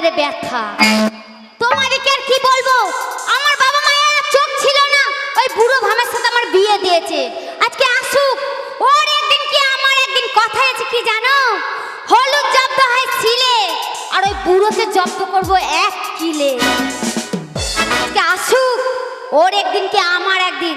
ঘাড়ের ব্যথা। তোমাদেরকে আর কি বলব? আমার বাবা মায়ের চোখ ছিল না। ওই বুড়ো ভামের সাথে আমার বিয়ে দিয়েছে। আজকে আসুক। ওর একদিন কি আমার একদিন কথা আছে কি জানো? হলুদ জব্দ হয় ছিলে। আর ওই বুড়োকে জব্দ করব এক কিলে। আজকে আসুক। ওর একদিন কি আমার একদিন।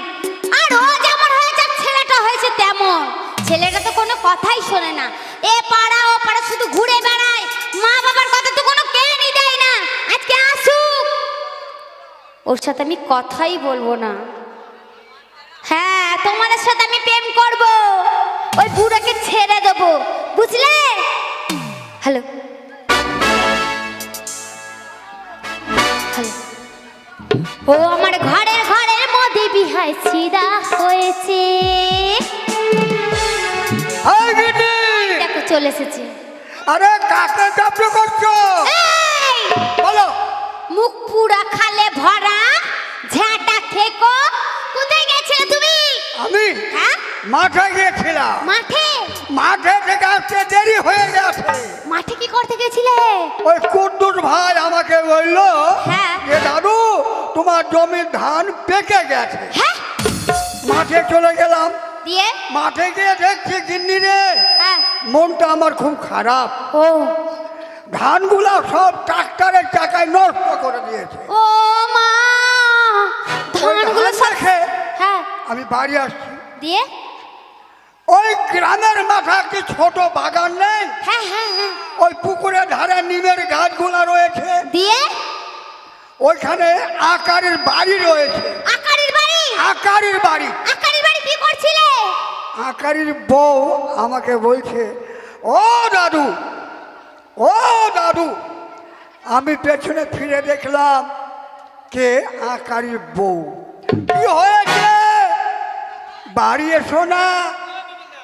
আর ও যেমন হয়েছে ছেলেটা হয়েছে তেমন। ছেলেটা তো কোনো কথাই শোনে না। এ পাড়া ও পাড়া শুধু ঘুরে বেড়ায় মা বাবার কথা তো কোনো কেনই দেয় না আজকে আসুক ওর সাথে আমি কথাই বলব না। হ্যাঁ তোমাদের সাথে আমি প্রেম করব। ওই বুড়োকে ছেড়ে দেবো। বুঝলে? হ্যালো? ও আমার ঘরের ঘরের মধ্যে বিহাই সিদা হয়েছে। দেখো চলে এসেছে। আরে কাকে করছ? বলো। মুখ পুরা খালে ভরা ঝাঁটা খেকো কোথায় গেছিলে তুমি আমি হ্যাঁ মাঠে গিয়েছিলাম। মাঠে? মাঠে থেকে আসতে দেরি হয়ে গেছে। মাঠে কি করতে গেছিলে? ওই কুদ্দুস ভাই আমাকে বলল হ্যাঁ। যে দাদু তোমার জমির ধান পেকে গেছে। হ্যাঁ। মাঠে চলে গেলাম। দিয়ে? মাঠে গিয়ে দেখছি গিন্নি রে হ্যাঁ। মনটা আমার খুব খারাপ। ও। ধানগুলা সব ট্রাক্টরের চাকায় নষ্ট করে দিয়েছে। ও মা ধানগুলো সব হ্যাঁ। আমি বাড়ি আসছি। দিয়ে? ওই গ্রামের মাথা একটি ছোট বাগান নেই? হ্যাঁ হ্যাঁ হ্যাঁ। ওই পুকুরের ধারে নিমের গাছগুলা রয়েছে। দিয়ে? ওইখানে আকারের বাড়ি রয়েছে। আকারির বাড়ি? আকারের বাড়ি। আকারির বাড়ি কি করছিলে? আকারের বউ আমাকে বলছে ও দাদু ও দাদু আমি পেছনে ফিরে দেখলাম কে আকারের বউ। কি হয়েছে? বাড়ি এসো না।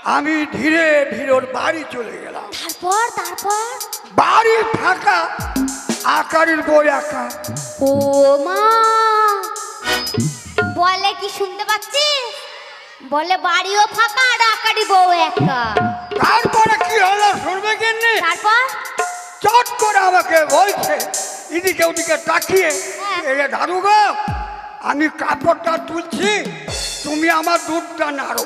আমি ধীরে ধীরে ওর বাড়ি চলে গেলাম। তারপর তারপর? বাড়ি ফাঁকা আকারের বই আঁকা। ও মা! বলে কি শুনতে পাচ্ছিস? বলে বাড়িও ফাঁকা আর আকারি বউ একা। তারপরে কি হলো শুনবে কিন্নি তারপর? চট করে আমাকে বলছে এদিকে ওদিকে তাকিয়ে হ্যাঁ। এরে দাদু গো আমি কাপড়টা তুলছি তুমি আমার দুধটা নাড়ো।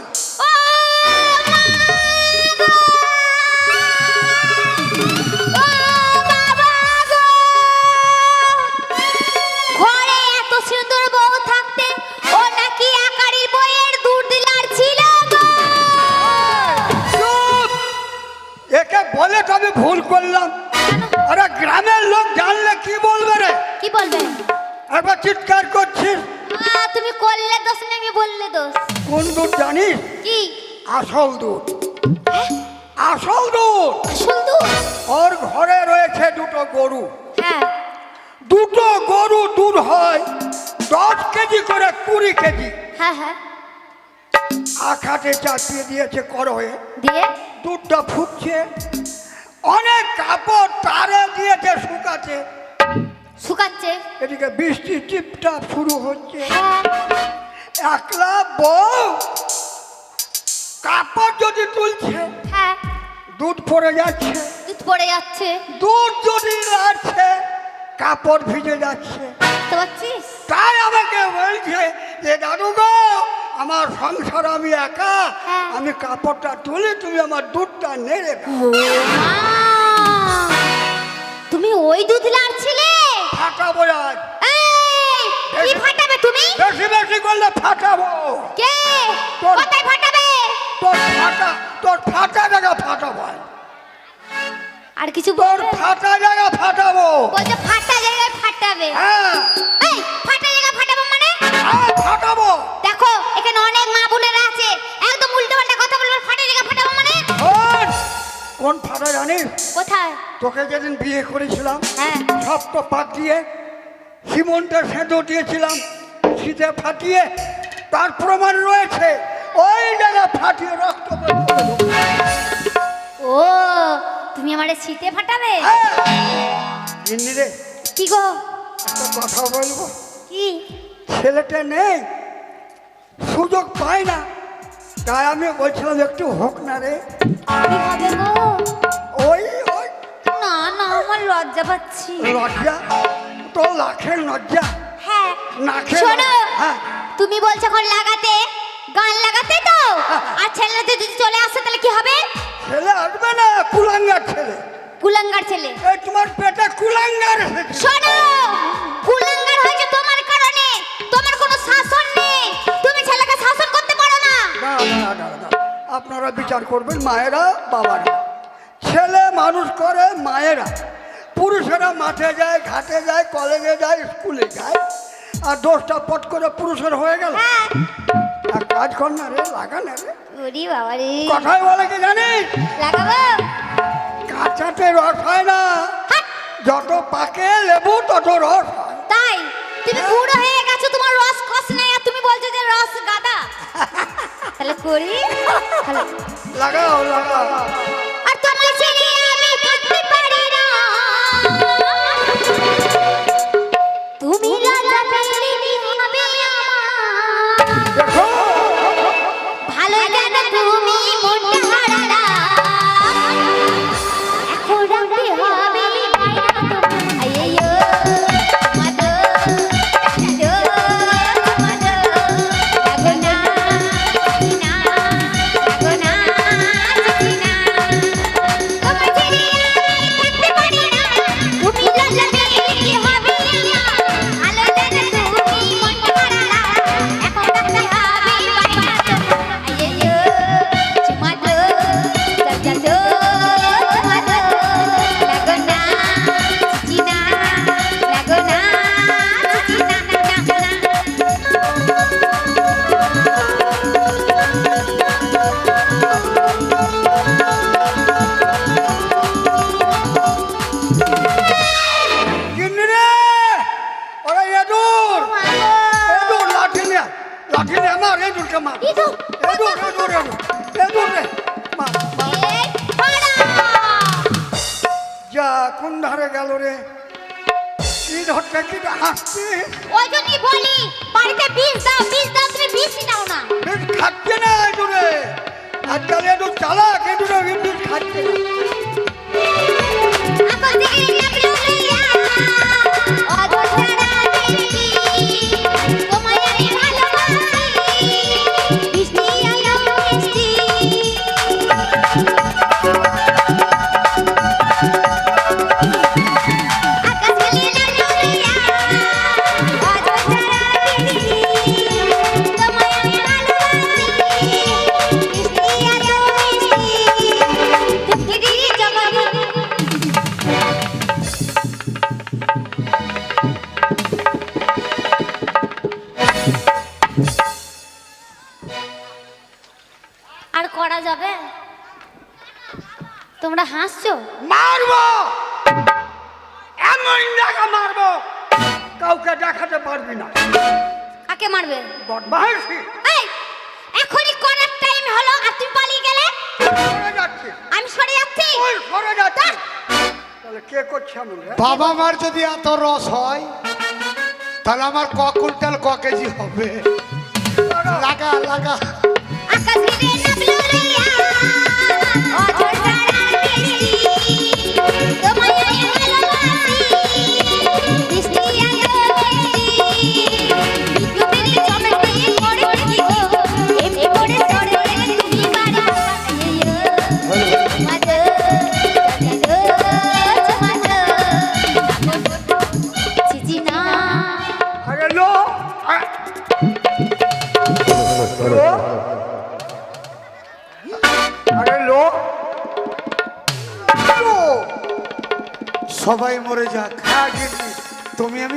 চিৎকার করছিস? তুমি করলে দোষ নাকি বললে দোষ। কোন দুধ জানিস? কি? আসল দুধ। আসল দুধ। আসল দুধ? ওর ঘরে রয়েছে দুটো গরু। হ্যাঁ। দুটো গরু দুধ হয় দশ কেজি করে কুড়ি কেজি। হ্যাঁ হ্যাঁ। আখাতে চাপিয়ে দিয়েছে করয়ে দিয়ে? দুধটা ফুটছে। অনেক কাপড় তারে দিয়েছে শুকাচ্ছে। শুকাচ্ছে। এদিকে বৃষ্টি টিপটা শুরু হচ্ছে। হ্যাঁ। একলা বউ? কাপড় যদি তুলছে হ্যাঁ। দুধ পড়ে যাচ্ছে। দুধ পড়ে যাচ্ছে। দুধ যদি লাগছে কাপড় ভিজে যাচ্ছে। বুঝতে পারছিস? তাই আমাকে বলছে যে দাদু গো আমার সংসার আমি একা। হ্যাঁ। আমি কাপড়টা তুলে তুমি আমার দুধটা নেড়ে তুমি ওই দুধ লাড়ছিলে? ফাটাবো আজ কি ফাটাবে তুমি? বেশি বেশি করলে ফাটাবো। কে? কোথায় ফাটাবে? তোর ফাটা তোর ফাটা জায়গা ফাটাবো আর। কিছু তোর ফাটা জায়গা ফাটাবো। বলছে ফাটা জায়গায় ফাটাবে। হ্যাঁ। এই ফাটা জায়গা ফাটাবো মানে? হ্যাঁ ফাটাবো। দেখো এখানে অনেক মা বোনেরা আছে। একদম উল্টো পাল্টা কথা বলবে ফাটা জায়গা ফাটাবো মানে? কোন ফাটা জানিস? কোথায়? তোকে যেদিন বিয়ে করেছিলাম হ্যাঁ। সব তো পাঠিয়ে সীমন্তে সেঁতো দিয়েছিলাম শীতে ফাটিয়ে তার প্রমাণ রয়েছে। ওই জায়গা ফাটিয়ে রক্ত ও তুমি আমার শীতে ফাটাবে? হ্যাঁ। রে কি গো? একটা কথা বলব? কি? ছেলেটা নেই সুযোগ পায় না। তাই আমি বলছিলাম একটু হোক না রে। কি হবে গো। ওই ওই। না না আমার লজ্জা পাচ্ছি। লজ্জা? তোর লাখের লজ্জা। হ্যাঁ। নাকের শোনো। হ্যাঁ। তুমি বলছো এখন লাগাতে গান লাগাতে তো? আর ছেলেটা যদি চলে আসে তাহলে কি হবে? ছেলে আসবে না কুলাঙ্গার ছেলে। কুলাঙ্গার ছেলে। তোমার পেটে কুলাঙ্গার শোনো বিচার করবেন মায়েরা বাবারা। ছেলে মানুষ করে মায়েরা। পুরুষেরা মাঠে যায় ঘাটে যায় কলেজে যায় স্কুলে যায়। আর দোষটা পট করে পুরুষের হয়ে গেল। আর কাজ কর না রে লাগা না রে। কথাই বলে কি জানিস? কাঁচাতে রস হয় না। যত পাকে লেবু তত রস হয়। তাই? তুমি বুড়ো হয়ে গেছো তোমার রস কস নাই আর তুমি বলছো যে রস গাদা। তাহলে করি। লাগাও লাগাও। আর তোমার ছেলে আমি থাকতে পারি না। তুমি রাজা পেলে হবে আমার? আর করা যাবে? তোমরা হাসছো? মারবো! এমন জায়গা মারবো কাউকে দেখাতে পারবি না। কাকে মারবে? বদমাইশি। এই এখনই করার টাইম হলো আর তুমি পালিয়ে গেলে? সরে যাচ্ছে। আমি সরে যাচ্ছি। ওই সরে যাচ্ছে। তাহলে কে করছে রে? বাবা মার যদি এত রস হয় তাহলে আমার ক কুইন্টাল ক কেজি হবে। লাগা লাগা। আকাশ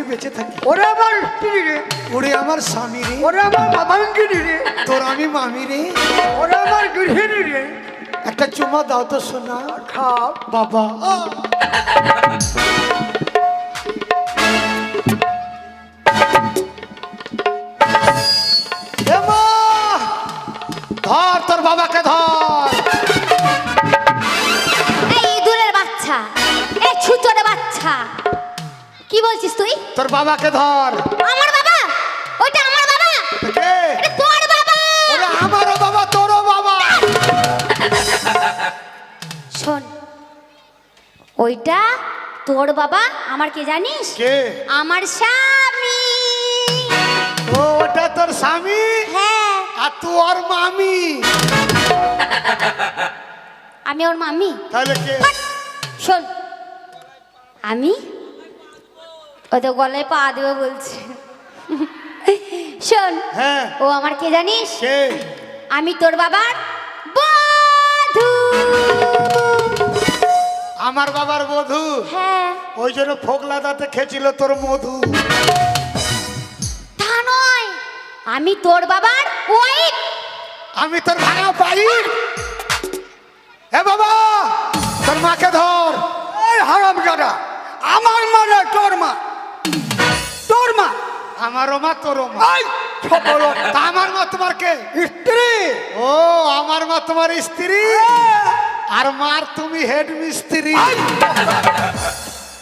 বেঁচে থাকি। ওরে আমার স্ত্রী রে। ওরে আমার স্বামী রে। ওরে আমার মামাঙ্গিনী রে। তোর আমি মামি রে। ওরে আমার গৃহিণী রে। একটা চুমা দাও তো সোনা। খা বাবা। তোর বাবাকে ধর। আমার বাবা? ওটা আমার বাবা? কে? তোর বাবা। ওরে আমারও বাবা তোরও বাবা। শোন ওইটা তোর বাবা আমার কে জানিস? কে? আমার স্বামী। ও ওটা তোর স্বামী? হ্যাঁ। আর তুই ওর মামি। আমি ওর মামি? তাহলে কে? শোন আমি ও তো গলায় পা দেবে বলছে। শোন হ্যাঁ। ও আমার কে জানিস? আমি তোর বাবার বধূ। আমার বাবার বধু? হ্যাঁ। ওই জন্য ফোকলা দাঁতে খেছিল তোর মধু। তা নয় আমি তোর বাবার ওয়াইফ। আমি তোর ভাঙা পাই। এ বাবা তোর মাকে ধর। এই হারাম গাদা আমার মানে তোর মা। তোর মা। আমারও মা তোরও মা। তা আমার মা তোমার কে? স্ত্রী। ও আমার মা তোমার স্ত্রী। আর মার তুমি হেড মিস্ত্রি।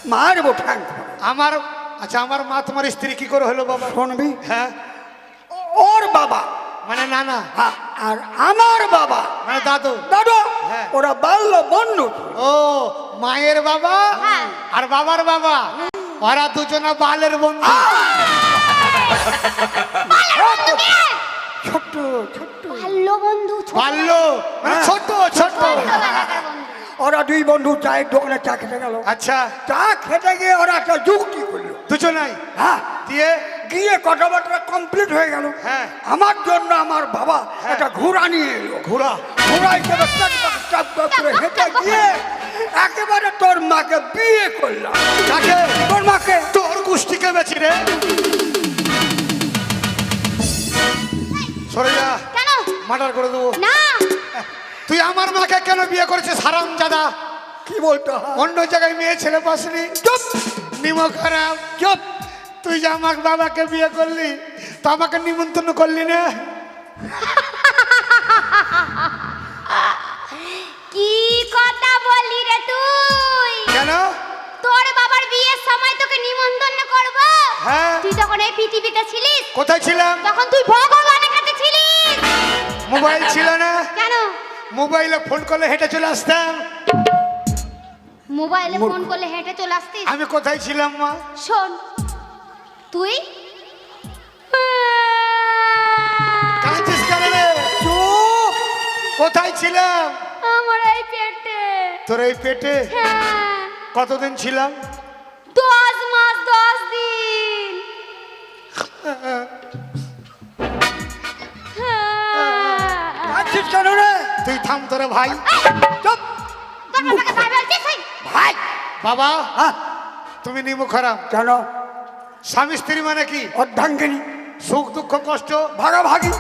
মারবো ঠ্যাং। আমার আচ্ছা আমার মা তোমার স্ত্রী কি করে হলো বাবা? শুনবি? হ্যাঁ। ওর বাবা। মানে নানা। আ- আর আমার বাবা। মানে দাদু। দাদু হ্যাঁ। ওরা বাল্য বন্ধু। ও মায়ের বাবা হ্যাঁ। আর বাবার বাবা। ওরা দুজনা বালের বন্ধু। ছোট্ট ছোট্ট। ভালো বন্ধু ছোট বাল্য মানে হ্যাঁ। ছোট ছোট ওরা দুই বন্ধু চায়ের দোকানে চা খেতে গেল। আচ্ছা। চা খেতে গিয়ে ওরা একটা যুক্তি করল? দুজনাই? হ্যাঁ। দিয়ে? গিয়ে কথাবার্তা কমপ্লিট হয়ে গেল। হ্যাঁ। আমার জন্য আমার বাবা একটা ঘোড়া নিয়ে এলো। ঘোড়া? ঘোড়া হিসেবে করে হেঁটে গিয়ে একেবারে তোর মাকে বিয়ে করলাম। কাকে? তোর মাকে। তোর গোষ্ঠীকে বেছি রে। সরে যা। কেন? মার্ডার করে দেবো। না। তুই আমার মাকে কেন বিয়ে করেছিস হারাম দাদা কি বলতো? অন্য জায়গায় মেয়ে ছেলে পাসনি। চুপ। নিমক খারাপ চুপ। তুই যে আমার বাবাকে বিয়ে করলি তো আমাকে নিমন্ত্রণ করলি না? কি কথা বললি রে তুই? কেন? তোর বাবার বিয়ের সময় তোকে নিমন্ত্রণ করব। হ্যাঁ। তুই তখন এই পৃথিবীতে ছিলিস কোথায় ছিলাম? তখন তুই ভগবানের কাছে ছিলিস। মোবাইল ছিল না। কেন? মোবাইলে ফোন করলে হেঁটে চলে আসতাম। মোবাইলে ফোন করলে হেঁটে চলে আসতিস? আমি কোথায় ছিলাম মা? শোন তুই? চুপ কোথায় ছিলাম? আমার এই পেটে। তোর এই পেটে? হ্যাঁ। কতদিন ছিলাম? দশ মাস দশ দিন। হ্যাঁ। কেন রে? তুই থাম তোরে ভাই। চুপ? ভাই বাবা। হ্যাঁ। তুমি নিমু খারাপ কেন? স্বামী স্ত্রী মানে কি? অর্ধাঙ্গিনী। সুখ দুঃখ কষ্ট? ভাগাভাগি।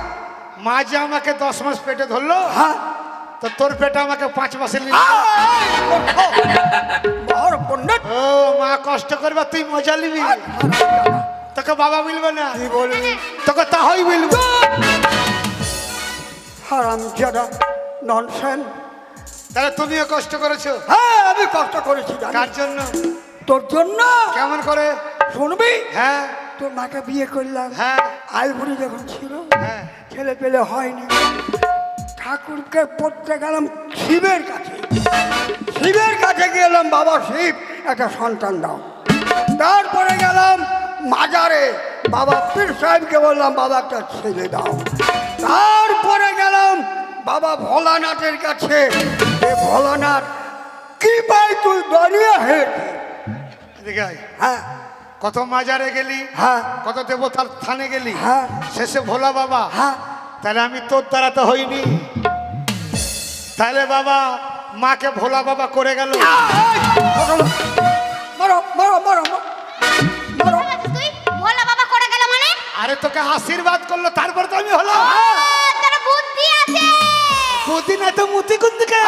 মা যে আমাকে দশ মাস পেটে ধরলো হ্যাঁ। তো তোর পেটে আমাকে পাঁচ মাসে ও মা কষ্ট করবে তুই মজা নিবি। তোকে বাবা বলবে না। তোকে তাহই বলব হারাম জাদা ননসেন। তাহলে তুমিও কষ্ট করেছ? হ্যাঁ আমি কষ্ট করেছি? কার জন্য? তোর জন্য। কেমন করে? শুনবি? হ্যাঁ। তোর মাকে বিয়ে করলাম। হ্যাঁ। আইভুড়ি যখন ছিল হ্যাঁ। ছেলে পেলে হয়নি। ঠাকুরকে পড়তে গেলাম শিবের কাছে। শিবের কাছে গেলাম বাবা শিব একটা সন্তান দাও। তারপরে গেলাম মাজারে। বাবা পীর সাহেবকে বললাম বাবা একটা ছেলে দাও। তারপরে গেলাম বাবা ভোলানাথের কাছে। এ ভোলানাথ কি পাই তুই দাঁড়িয়ে আয়। হ্যাঁ। কত মাজারে গেলি? হ্যাঁ। কত দেবতার থানে গেলি? হ্যাঁ। শেষে ভোলা বাবা হ্যাঁ। তাহলে আমি তোর দ্বারা তো হইনি। তাহলে বাবা মাকে ভোলা বাবা করে গেল। মারো মারো মারো মারো তুই? ভোলা বাবা করে গেল মানে? আরে তোকে আশীর্বাদ করল তারপর তো আমি হলো বুদ্ধি বুদ্ধি না তো মুতি কোন দিকে?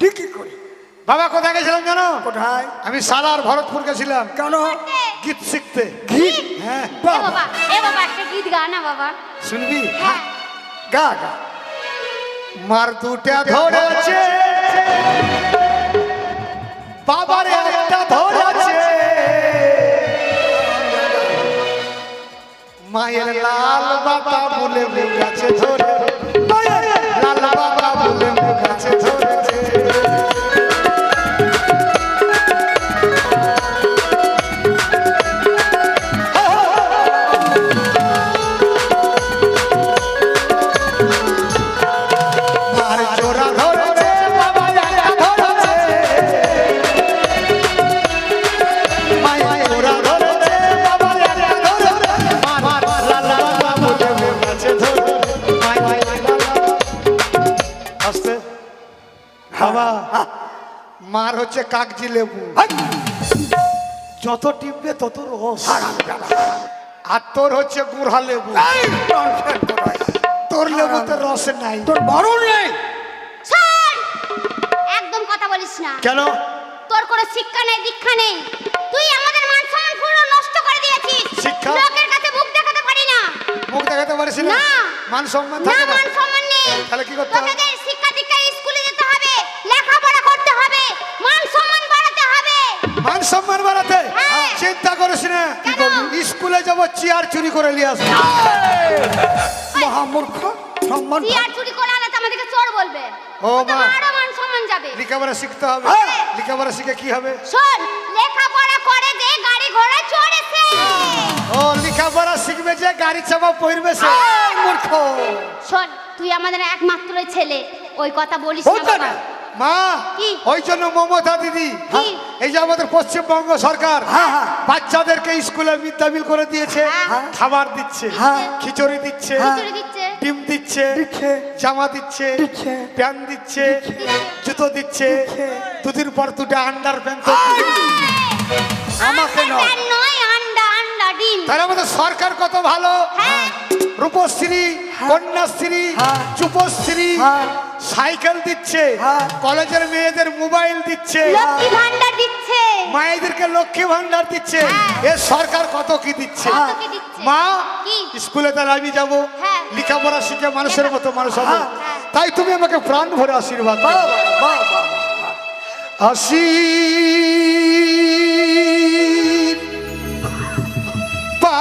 ঠিকই করি বাবা কোথায় গেছিলাম জানো? কোথায়? আমি সালার ভরতপুর গেছিলাম। কেন? গীত শিখতে। গীত? হ্যাঁ। বাবা এ বাবা একটা গীত গা না বাবা। শুনবি? হ্যাঁ। গা গা। মার দুটা ধরেছে। বাবার একটা ধরেছে। মায়ের লাল বাবা বলে গাছে ধরে। হচ্ছে কাগজি লেবু। যত টিপবে তত রস। আর তোর হচ্ছে গুড়া লেবু? তোর লেবুতে রস নাই। তোর মরণ নেই। একদম কথা বলিস না। কেন? তোর কোনো শিক্ষা নেই দীক্ষা নেই। তুই আমাদের মান সম্মান পুরো নষ্ট করে দিয়েছিস। শিক্ষা? লোকের কাছে মুখ দেখাতে পারি না। মুখ দেখাতে পারিস না। মান সম্মান থাকে না মান সম্মান নেই। তাহলে কি করতে হবে? স্কুলে যাব চেয়ার চুরি করে নিয়ে আসব। মহামূর্খ সম্মান আর চুরি করে আনলে আমাদেরকে চোর বলবে। ও মা। মান সম্মান যাবে। লেখাপড়া শিখতে হবে। হ্যাঁ। লেখাপড়া শিখে কি হবে? শোন লেখাপড়া করে যে গাড়ি ঘোড়া চড়েছে ও লেখাপড়া শিখবে যে গাড়ি চাপা পড়বে সে। মূর্খ। শোন তুই আমাদের একমাত্র ছেলে। ওই কথা বলিস না বাবা। না। মা ওই জন্য মমতা দিদি এই যে আমাদের পশ্চিমবঙ্গ সরকার হ্যাঁ, হ্যাঁ। বাচ্চাদেরকে স্কুলে মিড মিল করে দিয়েছে হ্যাঁ। খাবার দিচ্ছে হ্যাঁ। খিচুড়ি দিচ্ছে ডিম দিচ্ছে দিচ্ছে। জামা দিচ্ছে দিচ্ছে। প্যান্ট দিচ্ছে জুতো দিচ্ছে। দুদিন পর দুটো আন্ডার প্যান্ট আমাকে নয়। তাহলে আমাদের সরকার কত ভালো হ্যাঁ রূপশ্রী কন্যাশ্রী হ্যাঁ। যুবশ্রী হ্যাঁ। সাইকেল দিচ্ছে কলেজের মেয়েদের মোবাইল দিচ্ছে মায়েদেরকে লক্ষ্মী ভান্ডার দিচ্ছে এ সরকার কত কি দিচ্ছে? মা স্কুলে তার আমি যাব লেখাপড়া শিখে মানুষের মতো মানুষ হবে। তাই তুমি আমাকে প্রাণ ভরে আশীর্বাদ আসি পা